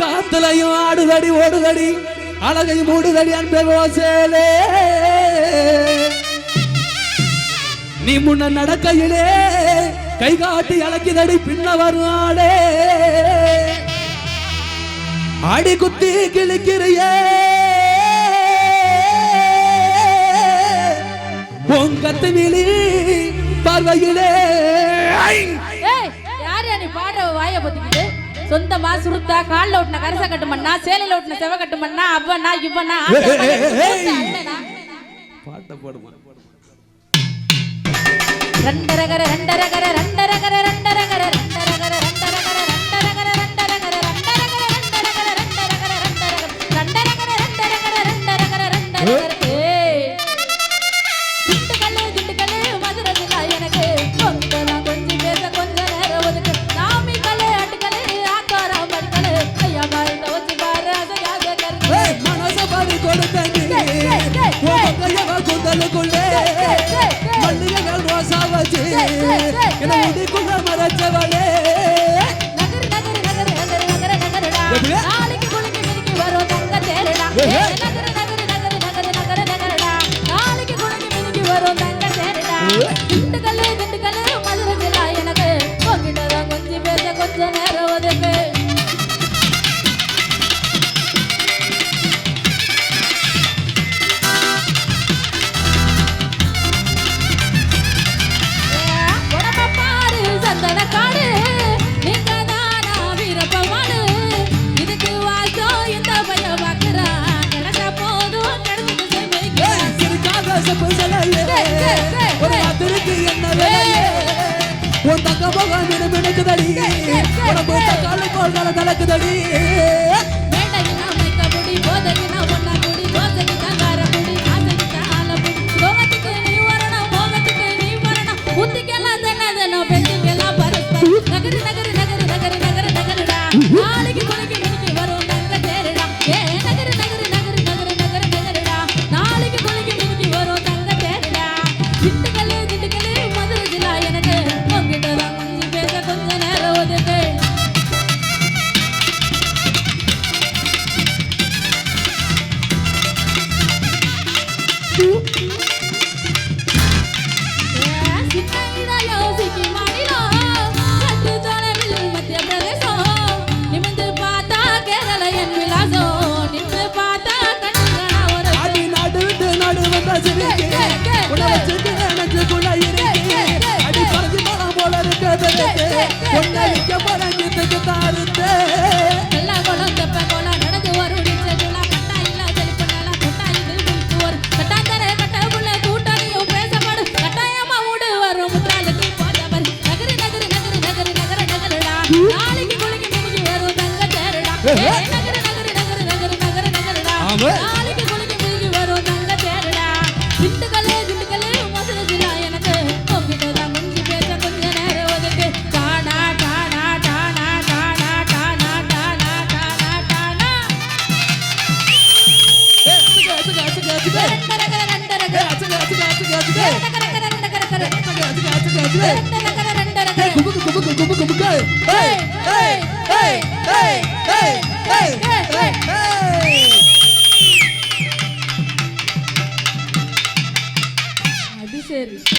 காத்துலையும் ஆடுதடி ஓடுதடி. அழகை மூடுதடி அன்பே ஓசேலே. நீ முன்ன நடக்கையிலே கை காட்டி அழைக்குதடி பின்ன வருவாளே அடி குத்தி கிழிக்கிறியே. பொங்கத்து விழி பார்வையிலே. ஐ! யார் நீ பாடுற வாய பத்தி சொந்தமா சுருத்தா கால்ல ஓட்டுன கரச கட்டுமண்ணா சேலையில ஓட்டுன செவ இவனா ஏய், ஏய், ஏய். அண்ணனா பாட்டை போடுமா ரெண்டரகர ரெண்டரகர ரெண்டரகர ரெண்டரகர ரெண்டரகர ரெண்டரகர ரெண்டரகர ரெண்டரகர ரெண்டரகர மறைச்சு என்னை இதுக்குள்ள மறைச்சவளே. நாளைக்கு குழந்தை வரும் தங்க தேரடா. உன் தங்க மகன் நினைக்குதடி. உனக்கு தக்காளி போல் கலக்குதடி கொண்டாடிக்க போற கித்த கித்த அறுத்து எல்லா குளம் தெப்ப குளம் நடந்து ஒரு உடிச்சதுல கட்டா இல்ல செழிப்புனால கட்டா இது குளித்து ஒரு கட்டாந்தர கட்டவுல கூட்டணியும் பேசப்படு கட்டாயமா ஊடு வரும் முத்தாளுக்கு போதவர் நகரு நகரு நகரு நகரு நகர நகருடா நாளைக்கு குளிக்கு மினிக்கு வரும் தங்க தேருடா நகரு நகரு நகரு நகரு நகரு நகருடா குபுக்கு, குபுக்கு, குபுக்கு, குபுக்கு. ஏய், ஏய், ஏய், ஏய், ஏய், ஏய், ஏய், ஏய்.